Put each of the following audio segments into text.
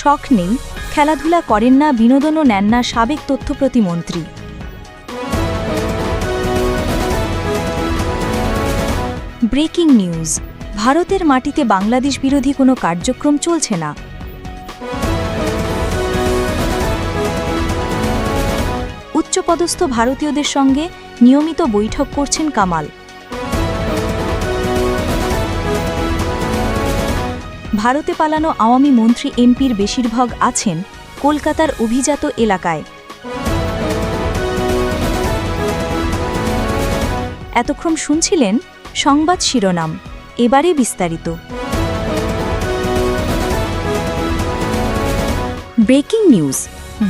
শখ নেই, খেলাধুলা করেন না, বিনোদনও নেন না সাবেক তথ্য প্রতিমন্ত্রী ব্রেকিং নিউজ, ভারতের মাটিতে বাংলাদেশ বিরোধী কোনো কার্যক্রম চলছে না। উচ্চপদস্থ ভারতীয়দের সঙ্গে নিয়মিত বৈঠক করছেন কামাল। ভারতে পালানো আওয়ামী মন্ত্রী এমপির বেশিরভাগ আছেন কলকাতার অভিজাত এলাকায়। এতক্ষণ শুনছিলেন সংবাদ শিরোনাম, এবারে বিস্তারিত। ব্রেকিং নিউজ,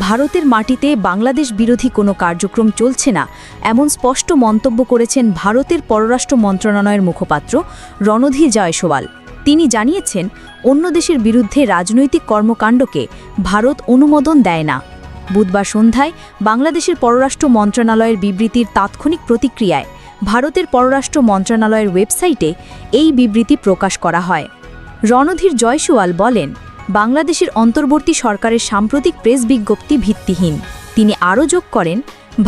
ভারতের মাটিতে বাংলাদেশ বিরোধী কোনো কার্যক্রম চলছে না, এমন স্পষ্ট মন্তব্য করেছেন ভারতের পররাষ্ট্র মন্ত্রণালয়ের মুখপাত্র রণধীর জয়সওয়াল। তিনি জানিয়েছেন, অন্য দেশের বিরুদ্ধে রাজনৈতিক কর্মকাণ্ডকে ভারত অনুমোদন দেয় না। বুধবার সন্ধ্যায় বাংলাদেশের পররাষ্ট্র মন্ত্রণালয়ের বিবৃতির তাৎক্ষণিক প্রতিক্রিয়ায় ভারতের পররাষ্ট্র মন্ত্রণালয়ের ওয়েবসাইটে এই বিবৃতি প্রকাশ করা হয়। রণধীর জয়সওয়াল বলেন, বাংলাদেশের অন্তর্বর্তী সরকারের সাম্প্রতিক প্রেস বিজ্ঞপ্তি ভিত্তিহীন। তিনি আরও যোগ করেন,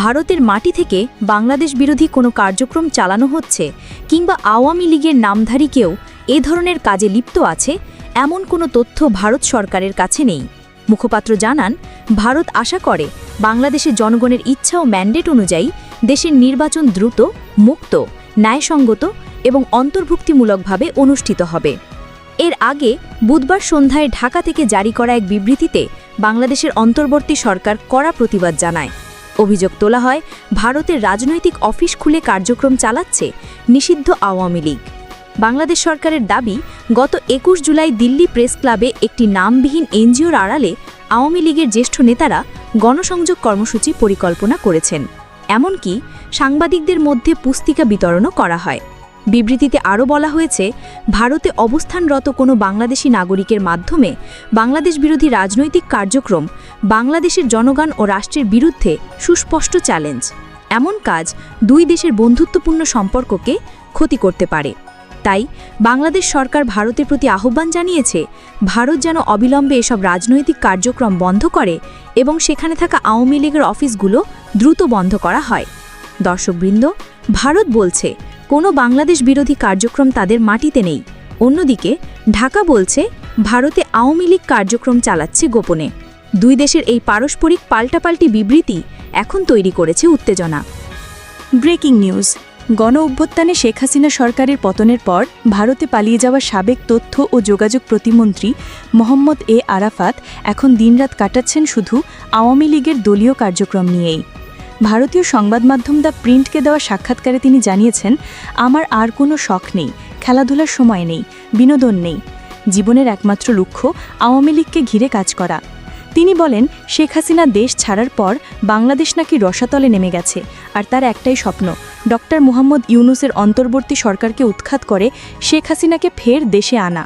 ভারতের মাটি থেকে বাংলাদেশ বিরোধী কোনো কার্যক্রম চালানো হচ্ছে কিংবা আওয়ামী লীগের নামধারী কেউ এ ধরনের কাজে লিপ্ত আছে এমন কোনো তথ্য ভারত সরকারের কাছে নেই। মুখপাত্র জানান, ভারত আশা করে বাংলাদেশের জনগণের ইচ্ছা ও ম্যান্ডেট অনুযায়ী দেশের নির্বাচন দ্রুত, মুক্ত, ন্যায়সঙ্গত এবং অন্তর্ভুক্তিমূলকভাবে অনুষ্ঠিত হবে। এর আগে বুধবার সন্ধ্যায় ঢাকা থেকে জারি করা এক বিবৃতিতে বাংলাদেশের অন্তর্বর্তী সরকার কড়া প্রতিবাদ জানায়। অভিযোগ তোলা হয়, ভারতের রাজনৈতিক অফিস খুলে কার্যক্রম চালাচ্ছে নিষিদ্ধ আওয়ামী লীগ। বাংলাদেশ সরকারের দাবি, গত একুশ জুলাই দিল্লি প্রেস ক্লাবে একটি নামবিহীন এনজিওর আড়ালে আওয়ামী লীগের জ্যেষ্ঠ নেতারা গণসংযোগ কর্মসূচি পরিকল্পনা করেছেন। এমনকি সাংবাদিকদের মধ্যে পুস্তিকা বিতরণও করা হয়। বিবৃতিতে আরও বলা হয়েছে, ভারতে অবস্থানরত কোনো বাংলাদেশি নাগরিকের মাধ্যমে বাংলাদেশ বিরোধী রাজনৈতিক কার্যক্রম বাংলাদেশের জনগণ ও রাষ্ট্রের বিরুদ্ধে সুস্পষ্ট চ্যালেঞ্জ। এমন কাজ দুই দেশের বন্ধুত্বপূর্ণ সম্পর্ককে ক্ষতি করতে পারে। তাই বাংলাদেশ সরকার ভারতের প্রতি আহ্বান জানিয়েছে, ভারত যেন অবিলম্বে এসব রাজনৈতিক কার্যক্রম বন্ধ করে এবং সেখানে থাকা আওয়ামী লীগের অফিসগুলো দ্রুত বন্ধ করা হয়। দর্শকবৃন্দ, ভারত বলছে, কোনো বাংলাদেশ বিরোধী কার্যক্রম তাদের মাটিতে নেই। অন্যদিকে, ঢাকা বলছে, ভারতে আওয়ামী লীগ কার্যক্রম চালাচ্ছে গোপনে। দুই দেশের এই পারস্পরিক পাল্টাপাল্টি বিবৃতি এখন তৈরি করেছে উত্তেজনা। Breaking news. গণ অভ্যুত্থানে শেখ হাসিনা সরকারের পতনের পর ভারতে পালিয়ে যাওয়া সাবেক তথ্য ও যোগাযোগ প্রতিমন্ত্রী মোহাম্মদ এ আরাফাত এখন দিনরাত কাটাচ্ছেন শুধু আওয়ামী লীগের দলীয় কার্যক্রম নিয়েই। ভারতীয় সংবাদ মাধ্যম দ্য প্রিন্টকে দেওয়া সাক্ষাৎকারে তিনি জানিয়েছেন, আমার আর কোনো শখ নেই, খেলাধুলার সময় নেই, বিনোদন নেই। জীবনের একমাত্র লক্ষ্য আওয়ামী লীগকে ঘিরে কাজ করা। তিনি বলেন, শেখ হাসিনা দেশ ছাড়ার পর বাংলাদেশ নাকি রসাতলে নেমে গেছে, আর তার একটাই স্বপ্ন, ডক্টর মুহাম্মদ ইউনুসের অন্তর্বর্তী সরকারকে উৎখাত করে শেখ হাসিনাকে ফের দেশে আনা।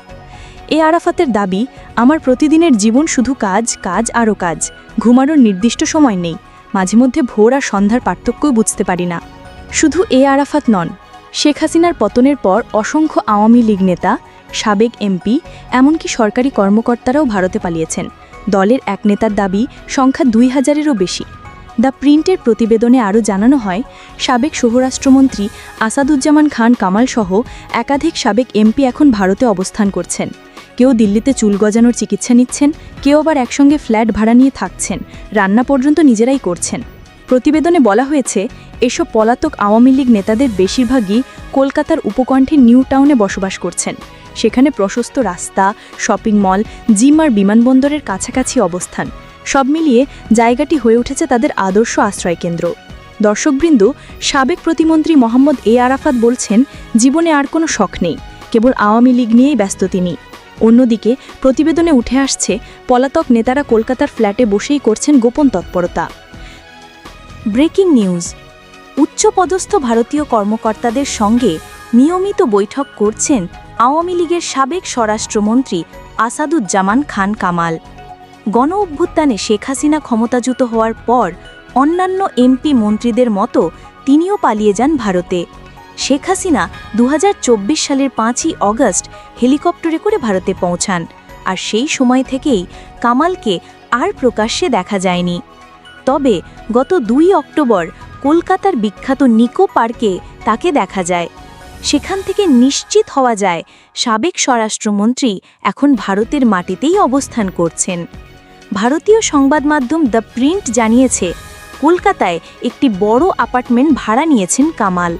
এ আরাফাতের দাবি, আমার প্রতিদিনের জীবন শুধু কাজ কাজ আরও কাজ, ঘুমানোর নির্দিষ্ট সময় নেই, মাঝে মধ্যে ভোর আর সন্ধ্যার পার্থক্যই বুঝতে পারি না। শুধু এ আরাফাত নন, শেখ হাসিনার পতনের পর অসংখ্য আওয়ামী লীগ নেতা, সাবেক এমপি, এমনকি সরকারি কর্মকর্তারাও ভারতে পালিয়েছেন। দলের এক নেতার দাবি, সংখ্যা দুই হাজারেরও বেশি। দ্য প্রিন্টের প্রতিবেদনে আরও জানানো হয়, সাবেক সহরাষ্ট্রমন্ত্রী আসাদুজ্জামান খান কামাল সহ একাধিক সাবেক এমপি এখন ভারতে অবস্থান করছেন। কেউ দিল্লিতে চুল গজানোর চিকিৎসা নিচ্ছেন, কেউ আবার একসঙ্গে ফ্ল্যাট ভাড়া নিয়ে থাকছেন, রান্না পর্যন্ত নিজেরাই করছেন। প্রতিবেদনে বলা হয়েছে, এসব পলাতক আওয়ামী লীগ নেতাদের বেশিরভাগই কলকাতার উপকণ্ঠে নিউ টাউনে বসবাস করছেন। সেখানে প্রশস্ত রাস্তা, শপিং মল, জিম আর বিমানবন্দরের কাছাকাছি অবস্থান। সব মিলিয়ে জায়গাটি হয়ে উঠেছে তাদের আদর্শ আশ্রয়কেন্দ্র। দর্শকবৃন্দ, সাবেক প্রতিমন্ত্রী মোহাম্মদ এ আরাফাত বলছেন, জীবনে আর কোনো শখ নেই, কেবল আওয়ামী লীগ নিয়েই ব্যস্ত তিনি। অন্যদিকে, প্রতিবেদনে উঠে আসছে, পলাতক নেতারা কলকাতার ফ্ল্যাটে বসেই করছেন গোপন তৎপরতা। ব্রেকিং নিউজ, উচ্চপদস্থ ভারতীয় কর্মকর্তাদের সঙ্গে নিয়মিত বৈঠক করছেন আওয়ামী লীগের সাবেক স্বরাষ্ট্রমন্ত্রী আসাদুজ্জামান খান কামাল। গণ অভ্যুত্থানে শেখ হাসিনা ক্ষমতাচ্যুত হওয়ার পর অন্যান্য এমপি মন্ত্রীদের মতো তিনিও পালিয়ে যান ভারতে। শেখ হাসিনা দু হাজার চব্বিশ সালের পাঁচই অগস্ট হেলিকপ্টারে করে ভারতে পৌঁছান আর সেই সময় থেকেই কামালকে আর প্রকাশ্যে দেখা যায়নি। তবে গত দুই অক্টোবর কলকাতার বিখ্যাত নিকো পার্কে তাকে দেখা যায়। সেখান থেকে নিশ্চিত হওয়া যায়, সাবেক স্বরাষ্ট্রমন্ত্রী এখন ভারতের মাটিতেই অবস্থান করছেন। ভারতীয় সংবাদ মাধ্যম দ্য প্রিন্ট জানিয়েছে, কলকাতায় একটি বড় অ্যাপার্টমেন্ট ভাড়া নিয়েছেন কামাল।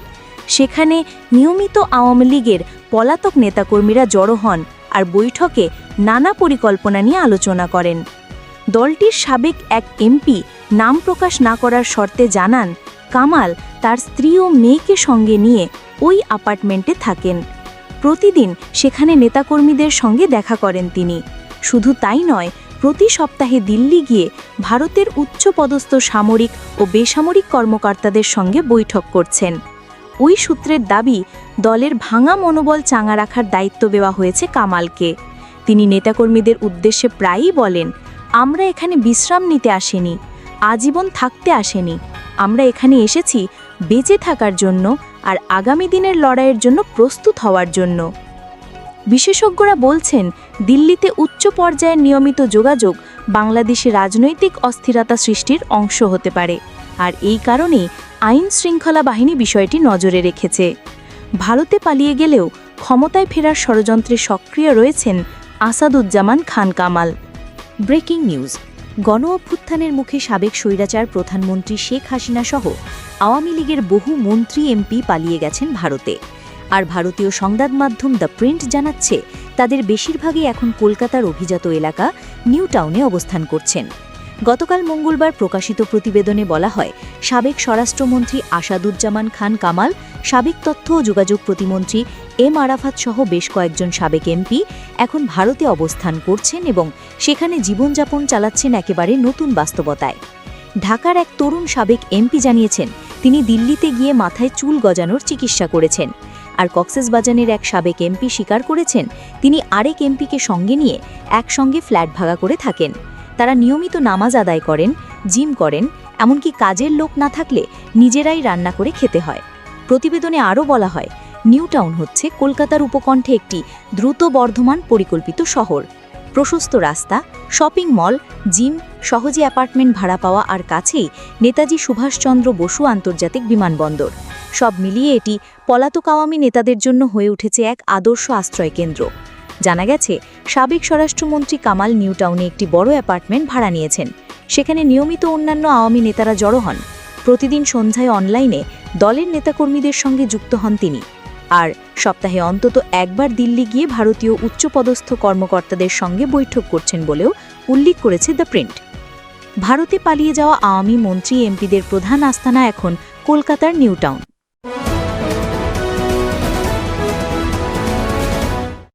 সেখানে নিয়মিত আওয়ামী লীগের পলাতক নেতাকর্মীরা জড়ো হন আর বৈঠকে নানা পরিকল্পনা নিয়ে আলোচনা করেন। দলটির সাবেক এক এমপি নাম প্রকাশ না করার শর্তে জানান, কামাল তার স্ত্রী ও মেয়েকে সঙ্গে নিয়ে ওই অ্যাপার্টমেন্টে থাকেন। প্রতিদিন সেখানে নেতাকর্মীদের সঙ্গে দেখা করেন তিনি। শুধু তাই নয়, প্রতি সপ্তাহে দিল্লি গিয়ে ভারতের উচ্চপদস্থ সামরিক ও বেসামরিক কর্মকর্তাদের সঙ্গে বৈঠক করছেন। ওই সূত্রের দাবি, দলের ভাঙা মনোবল চাঙা রাখার দায়িত্ব দেওয়া হয়েছে কামালকে। তিনি নেতাকর্মীদের উদ্দেশ্যে প্রায়ই বলেন, আমরা এখানে বিশ্রাম নিতে আসেনি, আজীবন থাকতে আসেনি। আমরা এখানে এসেছি বেঁচে থাকার জন্য আর আগামী দিনের লড়াইয়ের জন্য প্রস্তুত হওয়ার জন্য। বিশেষজ্ঞরা বলছেন, দিল্লিতে উচ্চ পর্যায়ের নিয়মিত যোগাযোগ বাংলাদেশে রাজনৈতিক অস্থিরতা সৃষ্টির অংশ হতে পারে। আর এই কারণেই আইন শৃঙ্খলা বাহিনী বিষয়টি নজরে রেখেছে। ভারতে পালিয়ে গেলেও ক্ষমতায় ফেরার ষড়যন্ত্রে সক্রিয় রয়েছেন আসাদুজ্জামান খান কামাল। Breaking news. গণ অভ্যুত্থানের মুখে সাবেক স্বৈরাচার প্রধানমন্ত্রী শেখ হাসিনা সহ আওয়ামী লীগের বহু মন্ত্রী এমপি পালিয়ে গেছেন ভারতে। আর ভারতীয় সংবাদ মাধ্যম দ্য প্রিন্ট জানাচ্ছে, তাদের বেশিরভাগই এখন কলকাতার অভিজাত এলাকা, নিউ টাউনে অবস্থান করছেন। গতকাল মঙ্গলবার প্রকাশিত প্রতিবেদনে বলা হয়, সাবেক স্বরাষ্ট্রমন্ত্রী আসাদুজ্জামান খান কামাল, সাবেক তথ্য ও যোগাযোগ প্রতিমন্ত্রী এম আরাফাত সহ বেশ কয়েকজন সাবেক এমপি এখন ভারতে অবস্থান করছেন এবং সেখানে জীবনযাপন চালাচ্ছেন একেবারে নতুন বাস্তবতায়। ঢাকার এক তরুণ সাবেক এমপি জানিয়েছেন, তিনি দিল্লিতে গিয়ে মাথায় চুল গজানোর চিকিৎসা করেছেন। আর কক্সেসবাজানের এক সাবেক এমপি স্বীকার করেছেন, তিনি আরেক এমপিকে সঙ্গে নিয়ে একসঙ্গে ফ্ল্যাট ভাড়া করে থাকেন। তারা নিয়মিত নামাজ আদায় করেন, জিম করেন, এমনকি কাজের লোক না থাকলে নিজেরাই রান্না করে খেতে হয়। প্রতিবেদনে আরও বলা হয়, নিউ টাউন হচ্ছে কলকাতার উপকণ্ঠে একটি দ্রুত বর্ধমান পরিকল্পিত শহর। প্রশস্ত রাস্তা, শপিং মল, জিম, সহজে অ্যাপার্টমেন্ট ভাড়া পাওয়া আর কাছেই নেতাজি সুভাষচন্দ্র বসু আন্তর্জাতিক বিমানবন্দর। সব মিলিয়ে এটি পলাতক আওয়ামী নেতাদের জন্য হয়ে উঠেছে এক আদর্শ আশ্রয় কেন্দ্র জানা গেছে, সাবেক স্বরাষ্ট্রমন্ত্রী কামাল নিউটাউনে একটি বড় অ্যাপার্টমেন্ট ভাড়া নিয়েছেন। সেখানে নিয়মিত অন্যান্য আওয়ামী নেতারা জড়ো হন। প্রতিদিন সন্ধ্যায় অনলাইনে দলের নেতাকর্মীদের সঙ্গে যুক্ত হন তিনি। আর সপ্তাহে অন্তত একবার দিল্লি গিয়ে ভারতীয় উচ্চপদস্থ কর্মকর্তাদের সঙ্গে বৈঠক করছেন বলেও উল্লেখ করেছে দ্য প্রিন্ট। ভারতে পালিয়ে যাওয়া আওয়ামী মন্ত্রী এমপিদের প্রধান আস্তানা এখন কলকাতার নিউ টাউন